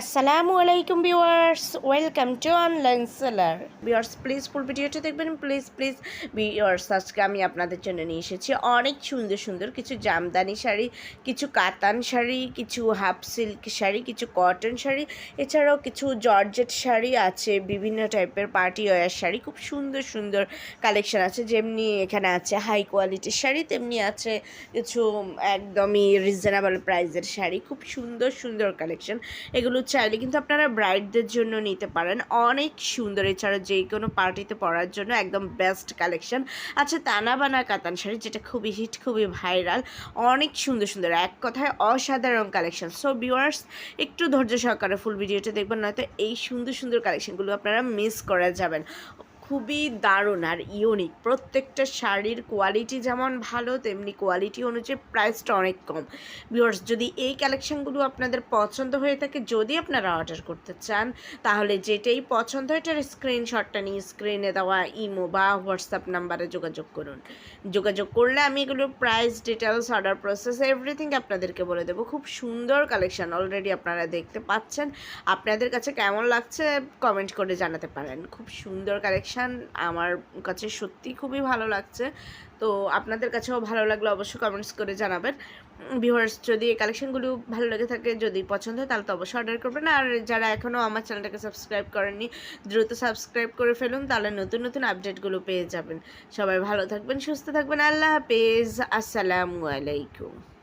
আসসালামু আলাইকুম viewers welcome to online seller viewers please full ভিডিওটা দেখবেন। প্লিজ প্লিজ ভিউয়ার্স আজকে আমি আপনাদের জন্য নিয়ে এসেছি অনেক সুন্দর সুন্দর কিছু জামদানি শাড়ি, কিছু কাতান শাড়ি, কিছু হাফ সিল্ক শাড়ি, কিছু কটন শাড়ি, এছাড়াও কিছু জর্জেট শাড়ি আছে, বিভিন্ন টাইপের পার্টি ওয়ার শাড়ি, খুব সুন্দর সুন্দর কালেকশন আছে। যেমনি এখানে আছে হাই কোয়ালিটির শাড়ি, তেমনি আছে কিছু একদমই রিজনেবল প্রাইসের শাড়ি, খুব সুন্দর সুন্দর কালেকশন এগুলো চাইলে কিন্তু আপনারা ব্রাইডদের জন্য নিতে পারেন। অনেক সুন্দর, এছাড়া যে কোনো পার্টিতে পরার জন্য একদম বেস্ট কালেকশন আচ্ছা তানাবানা কাতান শাড়ি, যেটা খুবই হিট খুবই ভাইরাল অনেক সুন্দর সুন্দর। এক কথায় অসাধারণ কালেকশন সো ভিউয়ার্স একটু ধৈর্য সহকারে ফুল ভিডিওটা দেখবেন, নয়তো এই সুন্দর সুন্দর কালেকশনগুলো আপনারা মিস করে যাবেন। খুবই দারুণ আর ইউনিক প্রত্যেকটা শাড়ির কোয়ালিটি যেমন ভালো, তেমনি কোয়ালিটি অনুযায়ী প্রাইসটা অনেক কম। ভিউয়ার্স যদি এই কালেকশনগুলো আপনাদের পছন্দ হয়ে থাকে, যদি আপনারা অর্ডার করতে চান, তাহলে যেটাই পছন্দ হয়, এটার স্ক্রিনশটটা নিয়ে স্ক্রিনে দেওয়া ইমো বা হোয়াটসঅ্যাপ নাম্বারে যোগাযোগ করুন। যোগাযোগ করলে আমি এগুলোর price details order process everything আপনাদেরকে বলে দেবো। খুব সুন্দর কালেকশন অলরেডি আপনারা দেখতে পাচ্ছেন। আপনাদের কাছে কেমন লাগছে কমেন্ট করে জানাতে পারেন। খুব সুন্দর কালেকশন আমার কাছে সত্যি খুবই ভালো লাগছে। তো আপনাদের কাছেও ভালো লাগলে অবশ্যই কমেন্টস করে জানাবেন। ভিউয়ার্স যদি এই কালেকশনগুলো ভালো লেগে থাকে, যদি পছন্দ হয়, তাহলে তো অবশ্যই অর্ডার করবেন। আর যারা এখনও আমার চ্যানেলটাকে সাবস্ক্রাইব করেননি, দ্রুত সাবস্ক্রাইব করে ফেলুন, তাহলে নতুন নতুন আপডেটগুলো পেয়ে যাবেন। সবাই ভালো থাকবেন, সুস্থ থাকবেন। আল্লাহ হাফেজ। আসসালামু আলাইকুম।